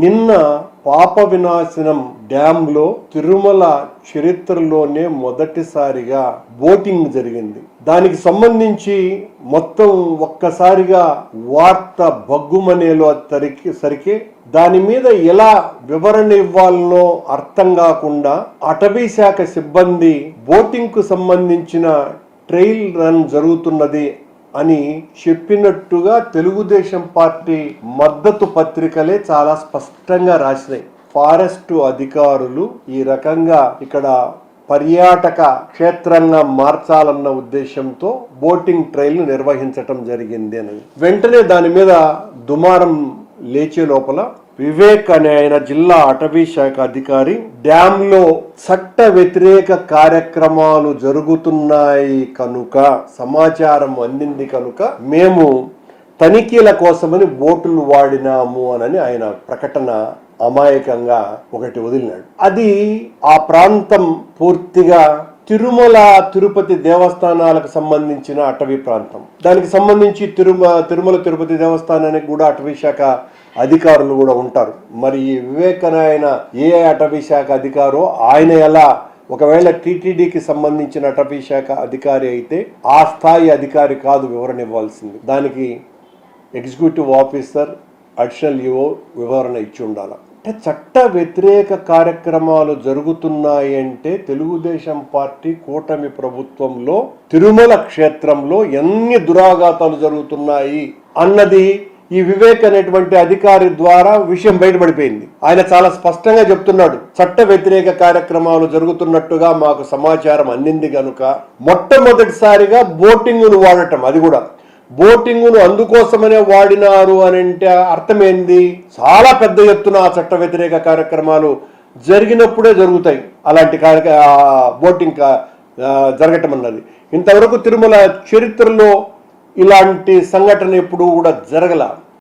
నిన్న పాప వినాశనం డ్యాంలో తిరుమల చరిత్రలోనే మొదటిసారిగా బోటింగ్ జరిగింది. దానికి సంబంధించి మొత్తం ఒక్కసారిగా వార్త బగ్గుమనేలో తరికి సరికి దాని మీద ఎలా వివరణ ఇవ్వాలనో అర్థం కాకుండా అటవీ శాఖ సిబ్బంది బోటింగ్కు సంబంధించిన ట్రైల్ రన్ జరుగుతున్నది అని చెప్పినట్టుగా తెలుగుదేశం పార్టీ మద్దతు పత్రికలే చాలా స్పష్టంగా రాసినాయి. ఫారెస్ట్ అధికారులు ఈ రకంగా ఇక్కడ పర్యాటక క్షేత్రంగా మార్చాలన్న ఉద్దేశంతో బోటింగ్ ట్రైల్ నిర్వహించటం జరిగింది అని. వెంటనే దాని మీద దుమారం లేచే లోపల వివేక్ అనే ఆయన జిల్లా అటవీ శాఖ అధికారి డ్యాంలో చట్ట వ్యతిరేక కార్యక్రమాలు జరుగుతున్నాయి కనుక సమాచారం అందింది కనుక మేము తనిఖీల కోసమని బోటులు వాడినాము అనని ఆయన ప్రకటన అమాయకంగా ఒకటి వదిలినాడు. అది ఆ ప్రాంతం పూర్తిగా తిరుమల తిరుపతి దేవస్థానాలకు సంబంధించిన అటవీ ప్రాంతం. దానికి సంబంధించి తిరుమ తిరుమల తిరుపతి దేవస్థానానికి కూడా అటవీ శాఖ అధికారులు కూడా ఉంటారు. మరి ఈ వివేకనాయన ఏ అటవీ శాఖ అధికారో ఆయన ఎలా ఒకవేళ టీటీడీకి సంబంధించిన అటవీ శాఖ అధికారి అయితే ఆ స్థాయి అధికారి కాదు వివరణ ఇవ్వాల్సింది. దానికి ఎగ్జిక్యూటివ్ ఆఫీసర్ అడిషనల్ ఈఓ వివరణ ఇచ్చి ఉండాలి. చట్ట వ్యతిరేక కార్యక్రమాలు జరుగుతున్నాయి అంటే తెలుగుదేశం పార్టీ కూటమి ప్రభుత్వంలో తిరుమల క్షేత్రంలో ఎన్ని దురాఘాతాలు జరుగుతున్నాయి అన్నది ఈ వివేక్ అనేటువంటి అధికారి ద్వారా విషయం బయటపడిపోయింది. ఆయన చాలా స్పష్టంగా చెప్తున్నాడు చట్ట వ్యతిరేక కార్యక్రమాలు జరుగుతున్నట్టుగా మాకు సమాచారం అందింది గనుక మొట్టమొదటిసారిగా బోటింగ్ను వాడటం అది కూడా. బోటింగును అందుకోసమనే వాడినారు అని అంటే అర్థమైంది? చాలా పెద్ద ఎత్తున ఆ చట్ట వ్యతిరేక కార్యక్రమాలు జరిగినప్పుడే జరుగుతాయి. అలాంటి కార్య బోటింగ్ జరగటం అన్నది ఇంతవరకు తిరుమల చరిత్రలో ఇలాంటి సంఘటన ఎప్పుడూ కూడా జరగల